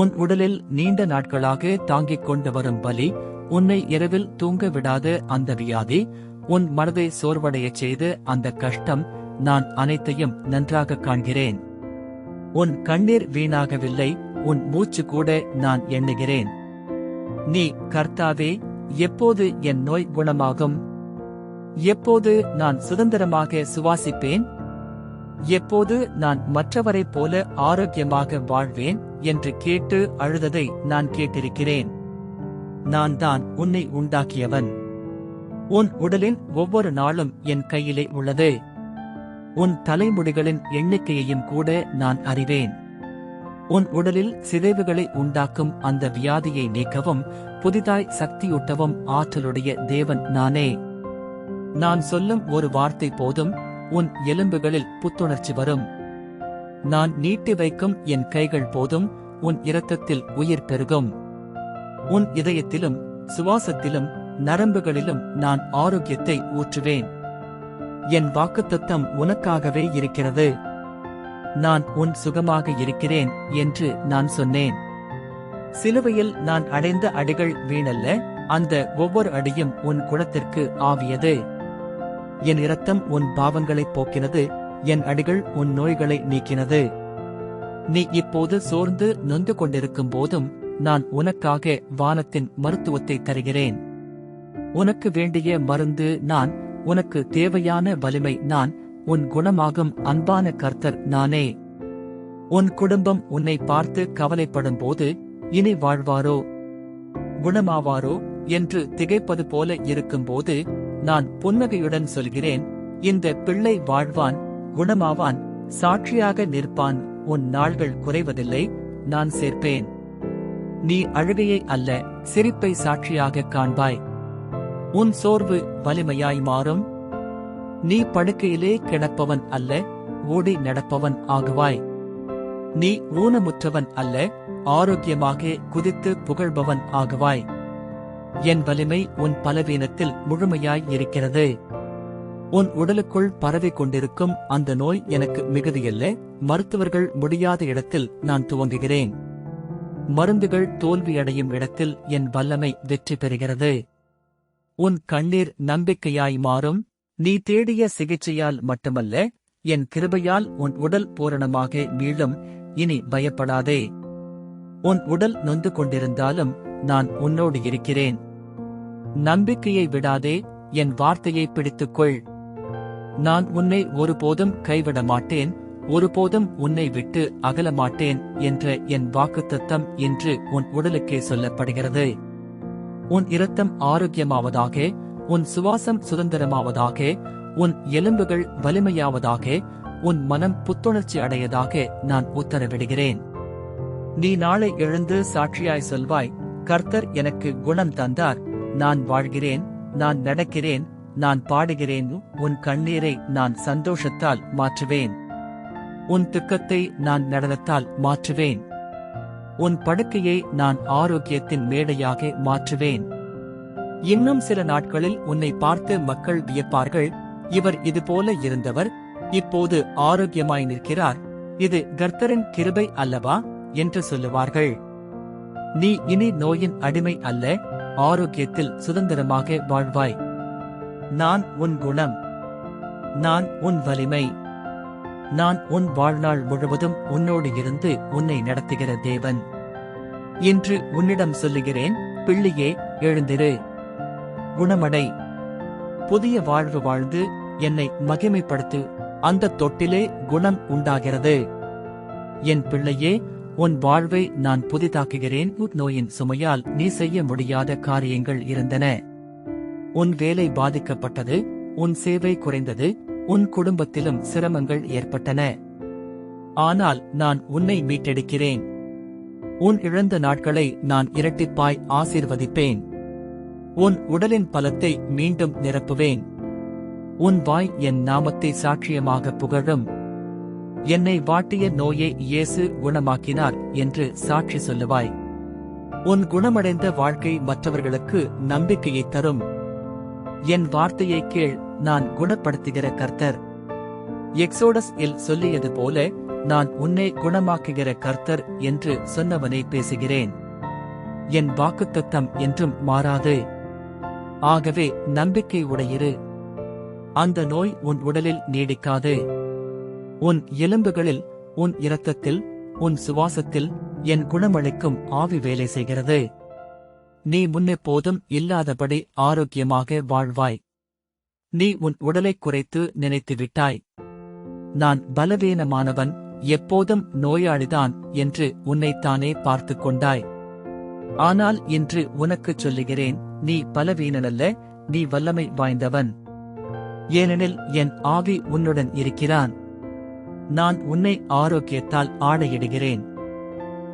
உன் உடலில் நீண்ட நாட்களாக தாங்கிக் கொண்டு வரும் பலி உன்னை இரவில் தூங்க விடாத அந்த வியாதி உன் மனதை சோர்வடையச் செய்து அந்த கஷ்டம் நான் அனைத்தையும் நன்றாக காண்கிறேன். உன் கண்ணீர் வீணாகவில்லை உன் மூச்சு கூட நான் எண்ணுகிறேன். நீ கர்த்தாவே எப்போது என் நோய் குணமாகும்? எப்போது நான் சுதந்திரமாக சுவாசிப்பேன்? எப்போது நான் மற்றவரைப் போல ஆரோக்கியமாக வாழ்வேன்? என்று கேட்டு அழுததை நான் கேட்டிருக்கிறேன். நான் தான் உன்னை உண்டாக்கியவன். உன் உடலின் ஒவ்வொரு நாளும் என் கையிலே உள்ளது. உன் தலைமுடிகளின் எண்ணிக்கையையும் கூட நான் அறிவேன். உன் உடலில் சிதைவுகளை உண்டாக்கும் அந்த வியாதியை நீக்கவும் புதிதாய் சக்தியூட்டவும் ஆற்றலுடைய தேவன் நானே. நான் சொல்லும் ஒரு வார்த்தை போதும் உன் எலும்புகளில் புத்துணர்ச்சி வரும். நான் நீட்டி வைக்கும் என் கைகள் போதும் உன் இரத்தத்தில் உயிர் பெருகும். உன் இதயத்திலும் சுவாசத்திலும் நரம்புகளிலும் நான் ஆரோக்கியத்தை ஊற்றுவேன். என் வாக்குத்தத்தம் உனக்காகவே இருக்கிறது. நான் உன் சுகமாக இருக்கிறேன் என்று நான் சொன்னேன். சிலுவையில் நான் அடைந்த அடிகள் வீணல்ல அந்த ஒவ்வொரு அடியும் உன் குளத்திற்கு ஆவியது. என் இரத்தம் உன் பாவங்களைப் போக்கினது என் அடிகள் உன் நோய்களை நீக்கினது. நீ இப்போது சோர்ந்து நொந்து கொண்டிருக்கும் போதும் நான் உனக்காக வானத்தின் மருத்துவத்தை தருகிறேன். உனக்கு வேண்டிய மருந்து நான் உனக்கு தேவையான வலிமை நான் உன் குணமாகும் அன்பான கர்த்தர் நானே. உன் குடும்பம் உன்னை பார்த்து கவலைப்படும் போது இனி வாழ்வாரோ? குணமாவாரோ? என்று திகைப்பது போல இருக்கும்போது நான் புன்னகையுடன் சொல்கிறேன் இந்த பிள்ளை வாழ்வான் குணமாவான். சாட்சியாக நிற்பான். உன் நாள்கள் குறைவதில்லை நான் சேர்ப்பேன். நீ அழுகையை அல்ல சிரிப்பை சாட்சியாக காண்பாய். உன் சோர்வு வலிமையாய் மாறும். நீ படுக்கையிலே கிடப்பவன் அல்ல ஓடி நடப்பவன் ஆகுவாய். நீ ஊனமுற்றவன் அல்ல ஆரோக்கியமாக குதித்து புகழ்பவன் ஆகுவாய். என் வலிமை உன் பலவீனத்தில் முழுமையாய் இருக்கிறது. உன் உடலுக்குள் பரவிக் கொண்டிருக்கும் அந்த நோய் எனக்கு மிகுதியல்ல. மருத்துவர்கள் முடியாத இடத்தில் நான் துவங்குகிறேன். மருந்துகள் தோல்வியடையும் இடத்தில் என் வல்லமை வெற்றி பெறுகிறது. உன் கண்ணீர் நம்பிக்கையாய் மாறும். நீ தேடிய சிகிச்சையால் மட்டுமல்ல என் கிருபையால் உன் உடல் பூரணமாக மீளும். இனி பயப்படாதே. உன் உடல் நொந்து கொண்டிருந்தாலும் நான் உன்னோடு இருக்கிறேன். நம்பிக்கையை விடாதே என் வார்த்தையை பிடித்துக்கொள். நான் உன்னை ஒருபோதும் கைவிட மாட்டேன் ஒருபோதும் உன்னை விட்டு அகல மாட்டேன் என்ற என் வாக்குத்தத்தம் இன்று உன் உடலுக்கே சொல்லப்படுகிறது. உன் இரத்தம் ஆரோக்கியமாவதாக உன் சுவாசம் சுதந்திரமாவதாக உன் எலும்புகள் வலிமையாவதாக உன் மனம் புத்துணர்ச்சி அடையதாக நான் உத்தரவிடுகிறேன். நீ நாளை எழுந்து சாட்சியாய் சொல்வாய் கர்த்தர் எனக்கு குணம் தந்தார் நான் வாழ்கிறேன் நான் நடக்கிறேன் நான் பாடுகிறேன். உன் கண்ணீரை நான் சந்தோஷத்தால் மாற்றுவேன். உன் துக்கத்தை நான் நடனத்தால் மாற்றுவேன். உன் படுக்கையை நான் ஆரோக்கியத்தின் மேடையாக மாற்றுவேன். இன்னும் சில நாட்களில் உன்னை பார்த்து மக்கள் வியப்பார்கள். இவர் இதுபோல இருந்தவர். இப்போது ஆரோக்கியமாய் நிற்கிறார். இது கர்த்தரின் கிருபை அல்லவா? என்று சொல்லுவார்கள். நீ இனி நோயின் அடிமை அல்ல. ஆரோக்கியத்தில் சுதந்திரமாக வாழ்வாய். நான் உன் குணம். நான் உன் வலிமை. நான் உன் வாழ்நாள் முழுவதும் உன்னோடு இருந்து உன்னை நடத்துகிற தேவன். இன்று உன்னிடம் சொல்லுகிறேன் பிள்ளையே எழுந்திரு. குணமடை. புதிய வாழ்வு வாழ்ந்து என்னை மகிமைப்படுத்து. அந்த தொட்டிலே குணம் உண்டாகிறது. என் பிள்ளையே உன் வாழ்வை நான் புதிதாக்குகிறேன். நோயின் சுமையால் நீ செய்ய முடியாத காரியங்கள் இருந்தன. உன் வேலை பாதிக்கப்பட்டது உன் சேவை குறைந்தது உன் குடும்பத்திலும் சிரமங்கள் ஏற்பட்டன. ஆனால் நான் உன்னை மீட்டெடுக்கிறேன். உன் இழந்த நாட்களை நான் இரட்டிப்பாய் ஆசீர்வதிப்பேன். உன் உடலின் பலத்தை மீண்டும் நிரப்புவேன். உன் வாய் என் நாமத்தை சாட்சியமாக புகழும். என்னை வாட்டிய நோயை இயேசு குணமாக்கினார் என்று சாட்சி சொல்லுவாய். உன் குணமடைந்த வாழ்க்கை மற்றவர்களுக்கு நம்பிக்கையை தரும். என் வார்த்தையை கேள் நான் குணப்படுத்துகிற கர்த்தர். எக்ஸோடஸ் இல் சொல்லியது போல நான் உன்னை குணமாக்குகிற கர்த்தர் என்று சொன்னவனை பேசுகிறேன். என் வாக்குத்தத்தம் என்றும் மாறாது. ஆகவே நம்பிக்கை உடையிரு. அந்த நோய் உன் உடலில் நீடிக்காது. உன் எலும்புகளில் உன் இரத்தத்தில் உன் சுவாசத்தில் என் குணமளிக்கும் ஆவி வேலை செய்கிறது. நீ முன்னெப்போதும் இல்லாதபடி ஆரோக்கியமாக வாழ்வாய். நீ உன் உடலைக் குறைத்து நினைத்துவிட்டாய். நான் பலவீனமானவன் எப்போதும் நோயாளிதான் என்று உன்னைத்தானே பார்த்துக் கொண்டாய். ஆனால் இன்று உனக்குச் சொல்லுகிறேன் நீ பலவீனனல்ல நீ வல்லமை வாய்ந்தவன். ஏனெனில் என் ஆவி உன்னுடன் இருக்கிறான். நான் உன்னை ஆரோக்கியத்தால் ஆடையிடுகிறேன்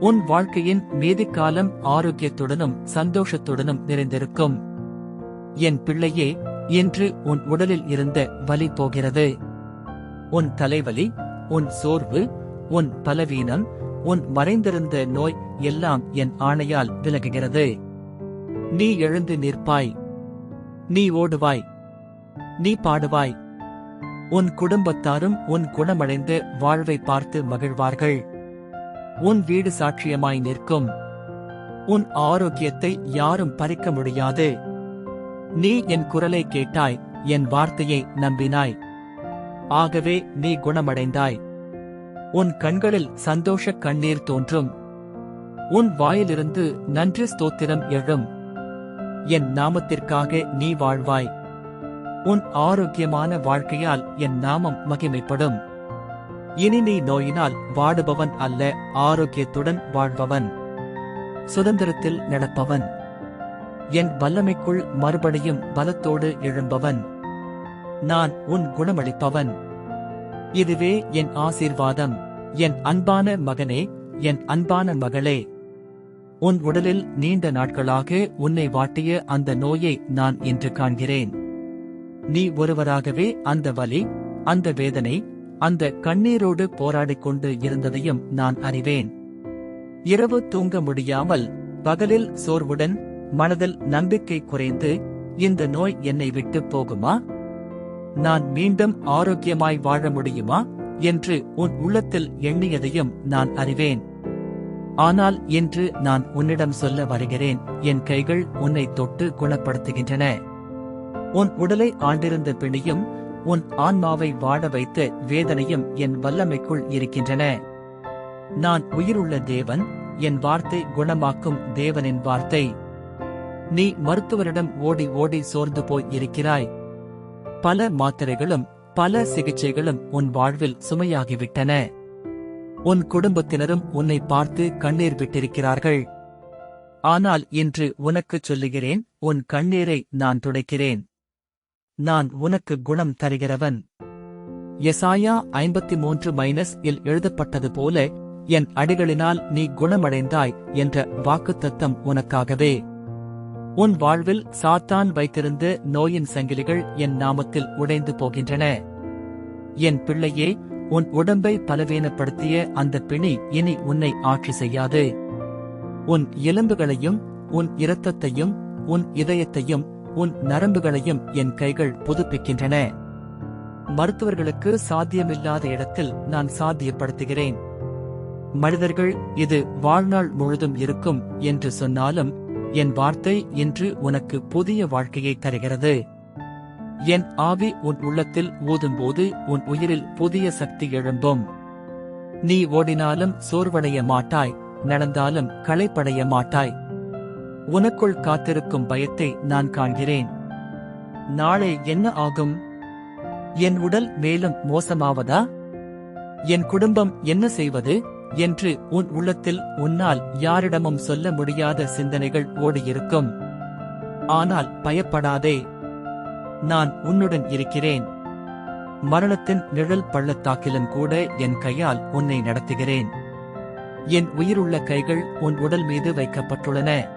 உன் வாழ்க்கையின் மீதிக்காலம் ஆரோக்கியத்துடனும் சந்தோஷத்துடனும் நிறைந்திருக்கும். என் பிள்ளையே இன்று உன் உடலில் இருந்த வலி போகிறது. உன் தலைவலி உன் சோர்வு உன் பலவீனம் உன் மறைந்திருந்த நோய் எல்லாம் என் ஆணையால் விலகுகிறது. நீ எழுந்து நிற்பாய். நீ ஓடுவாய். நீ பாடுவாய். உன் குடும்பத்தாரும் உன் குணமடைந்த வாழ்வை பார்த்து மகிழ்வார்கள். உன் வீடு சாட்சியமாய் நிற்கும். உன் ஆரோக்கியத்தை யாரும் பறிக்க முடியாது. நீ என் குரலை கேட்டாய் என் வார்த்தையை நம்பினாய். ஆகவே நீ குணமடைந்தாய். உன் கண்களில் சந்தோஷ கண்ணீர் தோன்றும். உன் வாயிலிருந்து நன்றி ஸ்தோத்திரம் எழும். என் நாமத்திற்காக நீ வாழ்வாய். உன் ஆரோக்கியமான வாழ்க்கையால் என் நாமம் மகிமைப்படும். இனி நீ நோயினால் வாடுபவன் அல்ல ஆரோக்கியத்துடன் வாழ்பவன். சுதந்திரத்தில் நடப்பவன். என் வல்லமைக்குள் மறுபடியும் பலத்தோடு எழும்பவன். நான் உன் குணமளிப்பவன். இதுவே என் ஆசீர்வாதம். என் அன்பான மகனே என் அன்பான மகளே. உன் உடலில் நீண்ட நாட்களாக உன்னை வாட்டிய அந்த நோயை நான் இன்று காண்கிறேன். நீ ஒருவராகவே அந்த வலி அந்த வேதனை அந்த கண்ணீரோடு போராடிக் கொண்டு இருந்ததையும் நான் அறிவேன். இரவு தூங்க முடியாமல் பகலில் சோர்வுடன் மனதில் நம்பிக்கை குறைந்து இந்த நோய் என்னை விட்டு போகுமா? நான் மீண்டும் ஆரோக்கியமாய் வாழ முடியுமா? என்று உன் உள்ளத்தில் எண்ணியதையும் நான் அறிவேன். ஆனால் இன்று நான் உன்னிடம் சொல்ல வருகிறேன் என் கைகள் உன்னை தொட்டு குணப்படுத்துகின்றன. உன் உடலை ஆண்டிருந்த பிணியும் உன் ஆன்மாவை வாட வைத்த வேதனையும் என் வல்லமைக்குள் இருக்கின்றன. நான் உயிருள்ள தேவன் என் வார்த்தை குணமாக்கும் தேவனின் வார்த்தை. நீ மருத்துவரிடம் ஓடி ஓடி சோர்ந்து போய் இருக்கிறாய். பல மாத்திரைகளும் பல சிகிச்சைகளும் உன் வாழ்வில் சுமையாகிவிட்டன. உன் குடும்பத்தினரும் உன்னை பார்த்து கண்ணீர் விட்டிருக்கிறார்கள். ஆனால் இன்று உனக்குச் சொல்லுகிறேன் உன் கண்ணீரை நான் துடைக்கிறேன். நான் உனக்கு குணம் தருகிறவன். எசாயா ஐம்பத்தி மூன்று மைனஸ் இல் எழுதப்பட்டது போல என் அடிகளினால் நீ குணமடைந்தாய் என்ற வாக்குத்தத்தம் உனக்காகவே. உன் வாழ்வில் சாத்தான் வைத்திருந்த நோயின் சங்கிலிகள் என் நாமத்தில் உடைந்து போகின்றன. என் பிள்ளையே உன் உடம்பை பலவீனப்படுத்திய அந்த பிணி இனி உன்னை ஆட்சி செய்யாது. உன் எலும்புகளையும் உன் இரத்தத்தையும் உன் இதயத்தையும் உன் நரம்புகளையும் என் கைகள் புதுப்பிக்கின்றன. மருத்துவர்களுக்கு சாத்தியமில்லாத இடத்தில் நான் சாத்தியப்படுத்துகிறேன். மனிதர்கள் இது வாழ்நாள் முழுதும் இருக்கும் என்று சொன்னாலும் என் வார்த்தை இன்று உனக்கு புதிய வாழ்க்கையை தருகிறது. என் ஆவி உன் உள்ளத்தில் ஊதும்போது உன் உயிரில் புதிய சக்தி எழும்பும். நீ ஓடினாலும் சோர்வடைய மாட்டாய் நடந்தாலும் களைப்படைய மாட்டாய். உனக்குள் காத்திருக்கும் பயத்தை நான் காண்கிறேன். நாளை என்ன ஆகும்? என் உடல் மேலும் மோசமாவதா? என் குடும்பம் என்ன செய்வது? என்று உன் உள்ளத்தில் உன்னால் யாரிடமும் சொல்ல முடியாத சிந்தனைகள் ஓடியிருக்கும் ஆனால் பயப்படாதே. நான் உன்னுடன் இருக்கிறேன். மரணத்தின் நிழல் பள்ளத்தாக்கிலும் கூட என் கையால் உன்னை நடத்துகிறேன். என் உயிருள்ள கைகள் உன் உடல் மீது வைக்கப்பட்டுள்ளன.